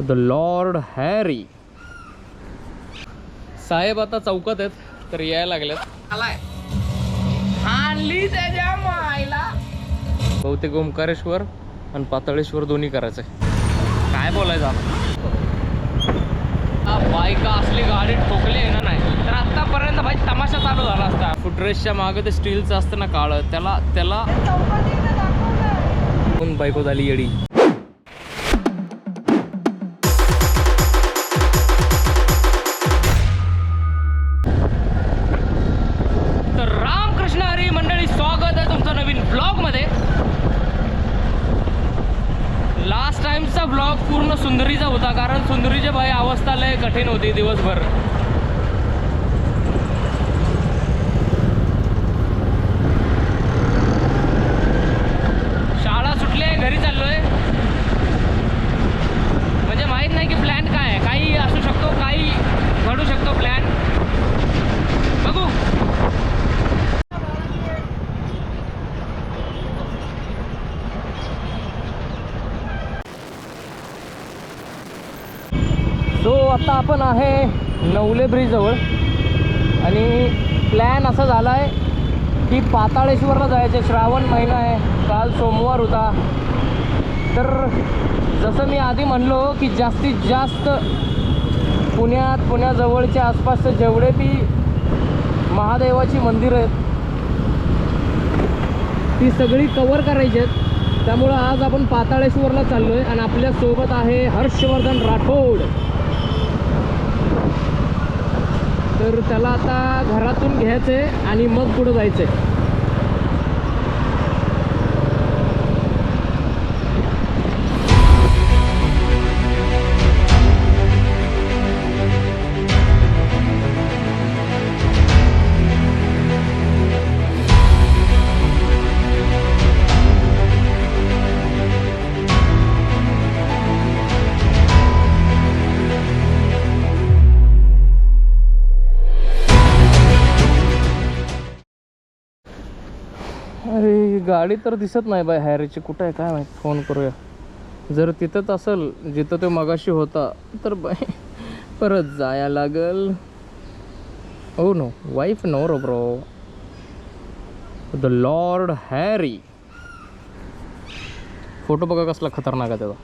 The lord Harry साहेब आता चौकात आहेत तर यायला लागल्यात आलाय. आणली त्याच्या मायला. बहुतेक ओंकारेश्वर आणि पातळेश्वर दोन्ही करायचंय. काय बोलायचं बायका असली गाडी ठोकली आहे ना नाही तर आतापर्यंत भाई तमाशा चालू झाला असता. फुटरेसच्या मागे ते स्टीलचं असतं ना काळं त्याला त्याला कोण बायको झाली येडी? आत्ता आपण आहे नवले ब्रिजजवळ. आणि प्लॅन असा झाला आहे की पाताळेश्वरला जायचं श्रावण महिना आहे. काल सोमवार होता. तर जसं मी आधी म्हणलो की जास्तीत जास्त पुण्यात पुण्याजवळच्या आसपासचे जेवढे बी महादेवाची मंदिरं आहेत ती सगळी कवर करायची आहेत. त्यामुळं आज आपण पाताळेश्वरला चाललो आहे आणि आपल्यासोबत आहे हर्षवर्धन राठोड. तर त्याला आता घरातून घ्यायचं आहे आणि मग पुढं जायचं आहे गाडी तर दिसत नाही बाय हॅरीची कुठं आहे? काय माहिती? फोन करूया. जर तिथंच असेल जिथं तो मगाशी होता तर बाय परत जाया लागल. हो no wife no row bro. The lord Harry. Photo बघा कसला खतरनाक आहे त्याचा.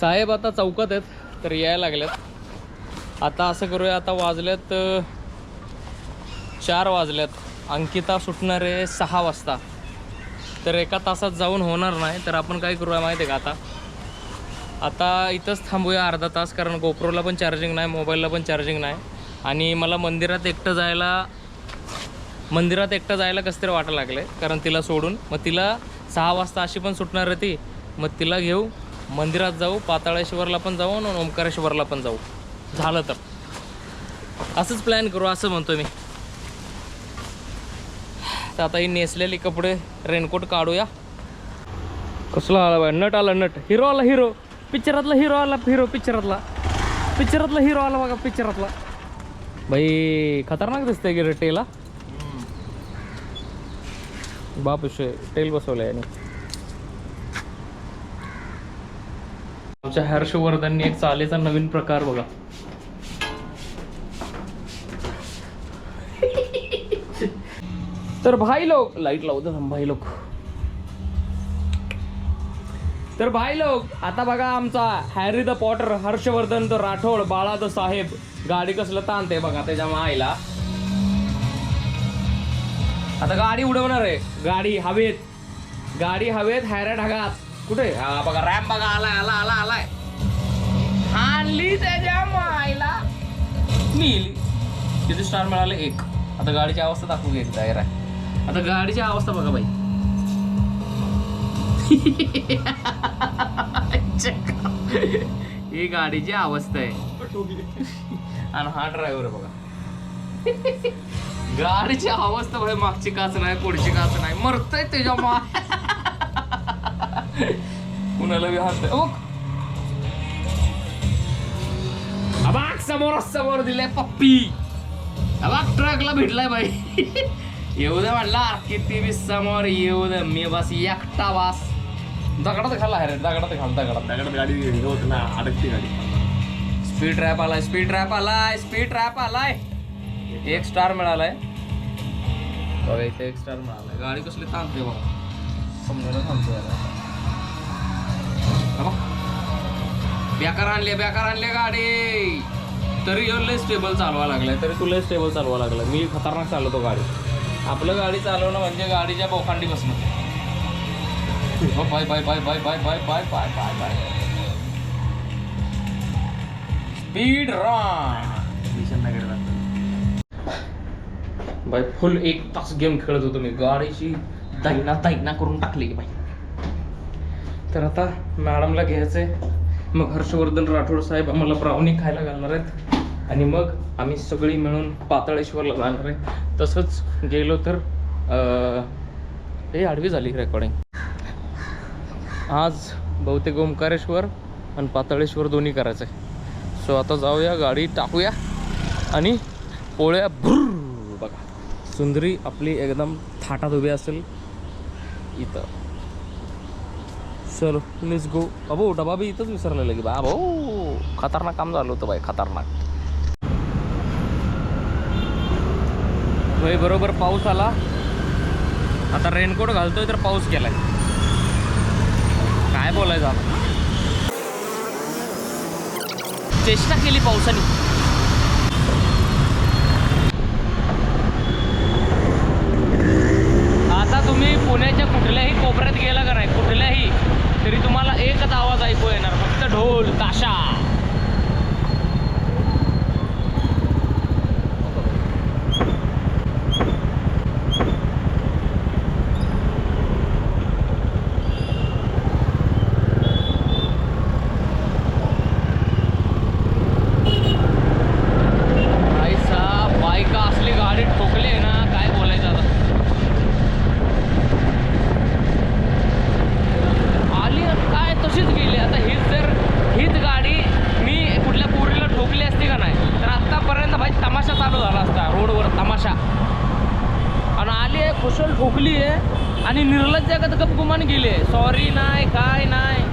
साहेब आता चौकात आहेत तर यायला लागल्यात आता असं करूया आता वाजल्यात चार वाजल्यात अंकिता सुटणार आहे सहा वाजता. तर एका तासात जाऊन होणार नाही तर आपण काय करूया माहिती आहे का आता? आता इथंच थांबूया अर्धा तास कारण गोप्रोला पण चार्जिंग नाही मोबाईलला पण चार्जिंग नाही. आणि मला मंदिरात एकटं जायला मंदिरात एकटं जायला कसं तरी वाटायला लागलं आहे कारण तिला सोडून. मग तिला सहा वाजता अशी पण सुटणार आहे ती. मग तिला घेऊ मंदिरात जाऊ पाताळेश्वरला पण जाऊ आणि ओंकारेश्वरला पण जाऊ. झालं तर. असंच प्लॅन करू असं म्हणतो मी. तर आता ही नेसलेले कपडे रेनकोट काढूया. कसला आला बाय नट आला नट. हिरो आला हिरो पिक्चरातला हिरो आला हिरो पिक्चरातला पिक्चरातला हिरो आला बघा पिक्चरातला भाई खतरनाक दिसतंय की टेला बाप टेल बसवलं याने. आमच्या हर्षवर्धनने एक चालेचा नवीन प्रकार बघा. तर भाई लोक लाइट लावतो दे भाई लोक. तर भाई लोक आता बघा आमचा Harry the Potter Harshvardhan the Rathod बाळा द साहेब. गाडी कसलं ताणते बघा त्याच्या मायला. आता गाडी उडवणार आहे. गाडी हवेत. गाडी हवेत हैरा ढगात. कुठे? हा बघा रॅम बघा आलाय आला आला आलाय. आणली त्याच्या मायला. मिली किती स्टार मिळाले? एक. आता गाडीची अवस्था दाखवू एकदा आता गाडीची अवस्था बघा बाई. ही गाडीची अवस्था आहे. आणि हा ड्रायव्हर बघा. गाडीची अवस्था बघा मागची काच नाही पुढची काच नाही. मरतय तुझ्या मा कुणाला बी हात अबाक समोर समोर दिले पप्पी. अबाक ट्रकला भेटलाय बाई. येऊ दे म्हणला किती बी समोर येऊ दे मी बस एकटा वास. दगडात घाला अरे दगडात घाल दगडात. दगडात गाडी हे होत ना अडकती गाडी. स्पीड ट्रॅप आलाय स्पीड ट्रॅप आलाय स्पीड ट्रॅप आलाय. एक स्टार मिळालाय. बघा इथे एक स्टार मिळालाय. गाडी कसली थांबते बघा. समजायला थांबते. बेकार आणले बेकार आणले गाडी. तरी येऊन लय स्टेबल चालवा लागलाय तरी तुला स्टेबल चालवा लागलाय. मी खतरनाक चालवतो गाडी. आपलं गाडी चालवणं म्हणजे गाडीच्या बोखांडी बसणं. हो, bye bye bye bye bye bye bye bye bye bye. Speed run by full एक तास गेम खेळत होतो मी. गाडीची दैना दैना करून टाकली की बाई. तर आता मॅडमला घ्यायचंय. मग हर्षवर्धन राठोड साहेब आम्हाला ब्राउनी खायला घालणार आहेत. आणि मग आम्ही सगळी मिळून पाताळेश्वरला जाणार आहे. तसंच गेलो तर हे आडवी झाली रेकॉर्डिंग आज बहुतेक ओंकारेश्वर आणि पाताळेश्वर दोन्ही करायचं आहे सो आता जाऊया गाडी टाकूया आणि पोळ्या भुर बघा. सुंदरी आपली एकदम थाटात उभी असेल इथं. चलो लेट्स गो अबो डबा बी इथंच विसरलेलं की बा? भाऊ खतरनाक काम झालं होतं बाई खतरनाक. होय बरोबर पाऊस आला. आता रेनकोट घालतोय तर पाऊस गेलाय काय बोलायचं आपण चेष्टा केली पावसाने. आता तुम्ही पुण्याच्या कुठल्याही कोपऱ्यात गेला का नाही कुठल्याही तरी तुम्हाला एकच आवाज ऐकू येणार. फक्त ढोल ताशा. आणि निर्लज्जागत गपगुमान गेले. सॉरी नाही काय नाही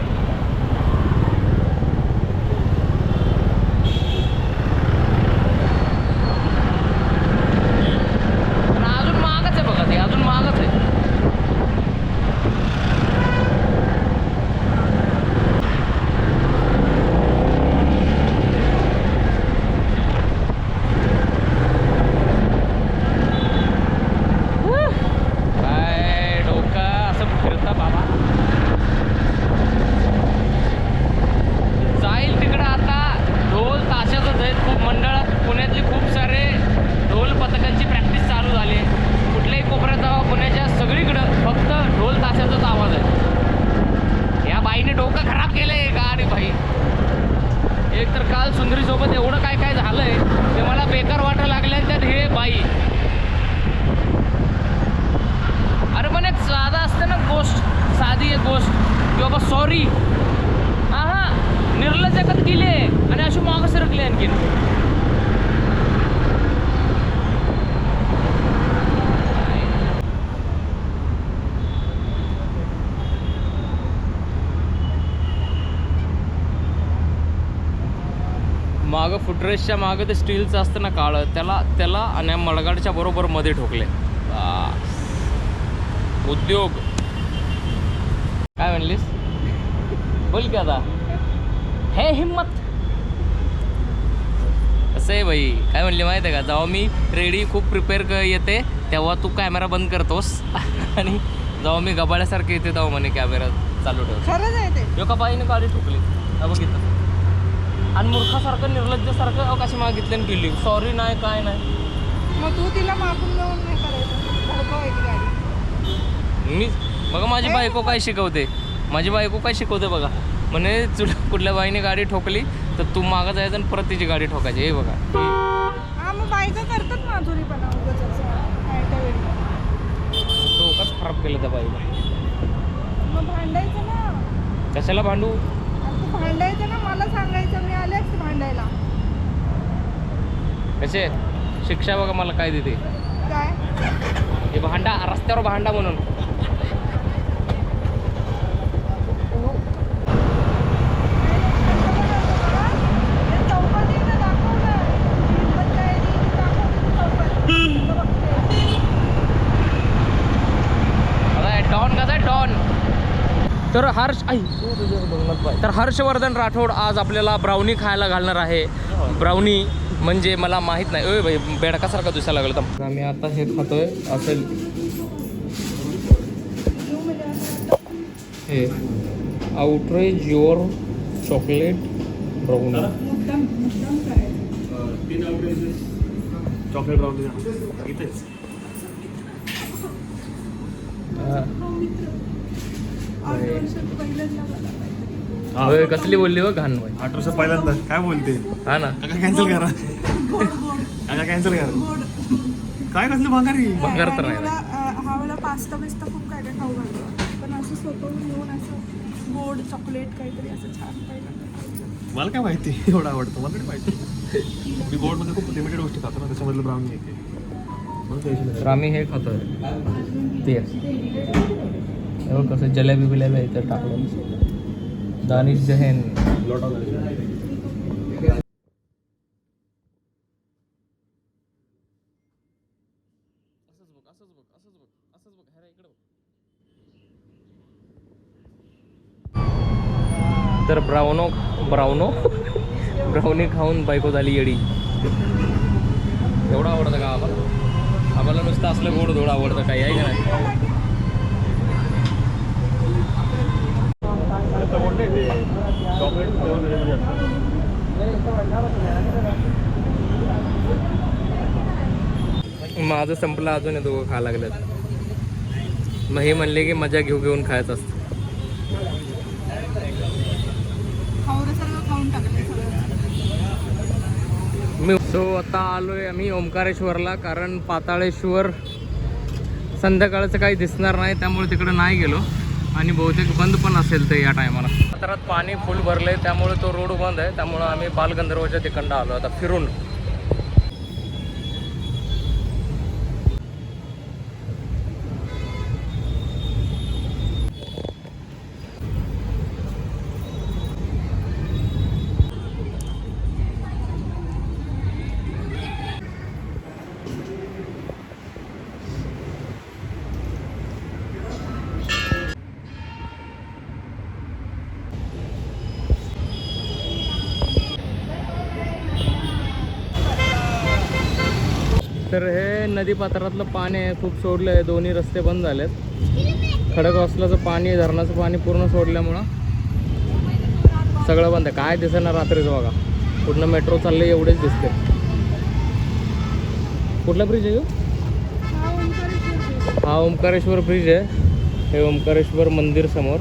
मागं फुटरेसच्या मागं ते स्टीलचं असतं ना काळं त्याला त्याला आणि मडगाडच्या बरोबर मध्ये ठोकले. उद्योग. काय म्हणलीस? बोल की आता. हे हिम्मत. कसं आहे भाई काय म्हणली माहिती आहे का? जेव्हा मी रेडी खूप प्रिपेअर क येते तेव्हा तू कॅमेरा बंद करतोस. आणि जेव्हा मी गबाळ्यासारखं येते तेव्हा म्हणे कॅमेरा चालू ठेव खरंच आहे ते. यो का बाईने गाडी ठोकली? बघितलं. आणि मूर्खासारखं निर्लज्जासारखं अहो कशी मागितली आणि गेली. सॉरी नाही काय नाही. मग तू तिला मागून जाऊन नाही करायचं. धडकवायची गाडी. मी बघा माझी बायको काय शिकवते. माझी बायको काय शिकवते बघा. म्हणे तुला कुठल्या बाईने गाडी ठोकली तर तू मागं जायचं आणि परत तिची गाडी ठोकायची. हे बघा. हा मग बायका करतात माधुरीपणा उगाच असं आयत्या वेळी. डोकाच खराब केलं त्या बाईला मग भांडायचं ना. कशाला भांडू? भांडायचं ना मला सांगायचं मी आले असते भांडायला. कसे? शिक्षा बघा मला काय देते. काय? हे भांडा रस्त्यावर भांडा म्हणून. तर हर्ष आई. तर हर्षवर्धन राठोड आज आपल्याला ब्राउनी खायला घालणार आहे. ब्राउनी म्हणजे मला माहीत नाही. ओय भाई बेडकासारखा दिसायला लागला तर. आम्ही आता हे खातोय. असेल हे. Outrage your chocolate brownie chocolate राहून इथेच आठ वर्षात पहिल्यांदा मला माहिती. होय. कसली बोलली हो घाण आठ वर्ष पहिल्यांदा. काय बोलते? हा ना. काका कॅन्सल करा. काका कॅन्सल करा. काय कसली भांगारी भंगार तर नाही. मला हा पास्ता बिस्ता खूप काय काय खाऊ घालतो. पण असं स्वतःहून येऊन असं गोड चॉकलेट काहीतरी असं छान. मला काय माहिती? एवढं आवडतं. मला काय माहिती. मी गोडमध्ये खूप लिमिटेड गोष्टी खातो ना त्याच्यामधलं ब्राउनी येते म्हणून टेन्शन नाही. तर आम्ही हे खातोय. ते एवढं कसं जलेबी बिलेबी आहे इथं टाकलं दानिश जहेन। तर ब्राउनो ब्राउनो? ब्राउनी खाऊन बायको झाली येडी। एवढं आवडतं का आम्हाला? आम्हाला नुसतं असलं गोड धोड आवडतं काही आहे का नाही? ते चॉकलेट फ्लेवर. माझं संपलं अजून हे दोघं खा लागलेत. मग हे म्हणले की मजा घेऊ घेऊन खायचं असतं. मी सो आता आलोय आम्ही ओंकारेश्वरला कारण पाताळेश्वर संध्याकाळचं काही दिसणार नाही त्यामुळे तिकडे नाही गेलो. आणि बहुतेक बंद पण असेल ते या टायमाला. सातारात पाणी फुल भरलंय त्यामुळे तो रोड बंद आहे. त्यामुळे आम्ही बालगंधर्वच्या तिकडं आलो. आता फिरून. नदीपात्रातलं नदी पात्रातलं पाणी आहे खूप सोडलं आहे दोन्ही रस्ते बंद झालेत. खडकवासलाचं पाणी धरणाचं पाणी पूर्ण सोडल्यामुळं सगळं बंद आहे. काय दिसेना रात्रीचं बघा. पूर्ण मेट्रो चालले एवढेच दिसते. कुठला ब्रिज आहे हा ओंकारेश्वर ब्रिज आहे. हे ओंकारेश्वर मंदिर समोर.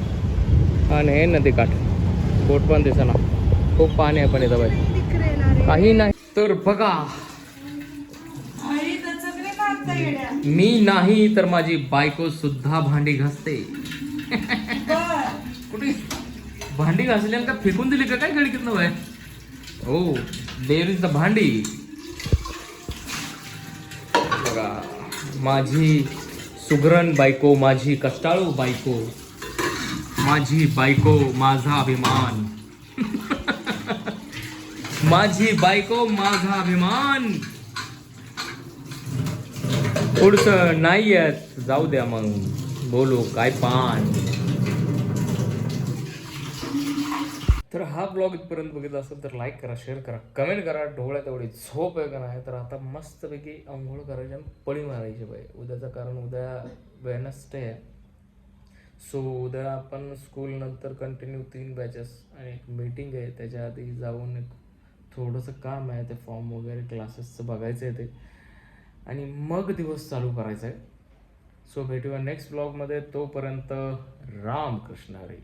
आणि हे नदीकाठ बोट पण दिसेना. खूप पाणी आहे पण इथं बाई. काही नाही. तर बघा आई दचकले का आता येड्या मी नाही तर माझी बायको सुद्धा भांडी घासते. कुठे? भांडी घासल्यानं का फेकून दिली का काय खिडकीतनं बाय हो देर इज द भांडी. बघा माझी सुगरण बायको माझी कष्टाळू बायको माझी बायको माझा अभिमान. माझी बायको माझा अभिमान. पुढचं नाही आहेत. जाऊ द्या मग. बोलू. काय पान. तर हा ब्लॉग इथपर्यंत बघितला असेल तर लाईक करा शेअर करा कमेंट करा. डोळ्यात एवढी झोप आहे का नाही? तर आता मस्तपैकी आंघोळ करायची आणि पळी मारायची बाई. उद्याचं कारण उद्या वेनसडे आहे. सो उद्या आपण स्कूल नंतर कंटिन्यू तीन बॅचेस आणि एक मीटिंग आहे. त्याच्या आधी जाऊन एक थोडंसं काम आहे. ते फॉर्म वगैरे क्लासेसचं बघायचं आहे ते. आणि मग दिवस चालू करायचा आहे सो भेटूया नेक्स्ट ब्लॉगमध्ये तोपर्यंत राम कृष्ण हरी.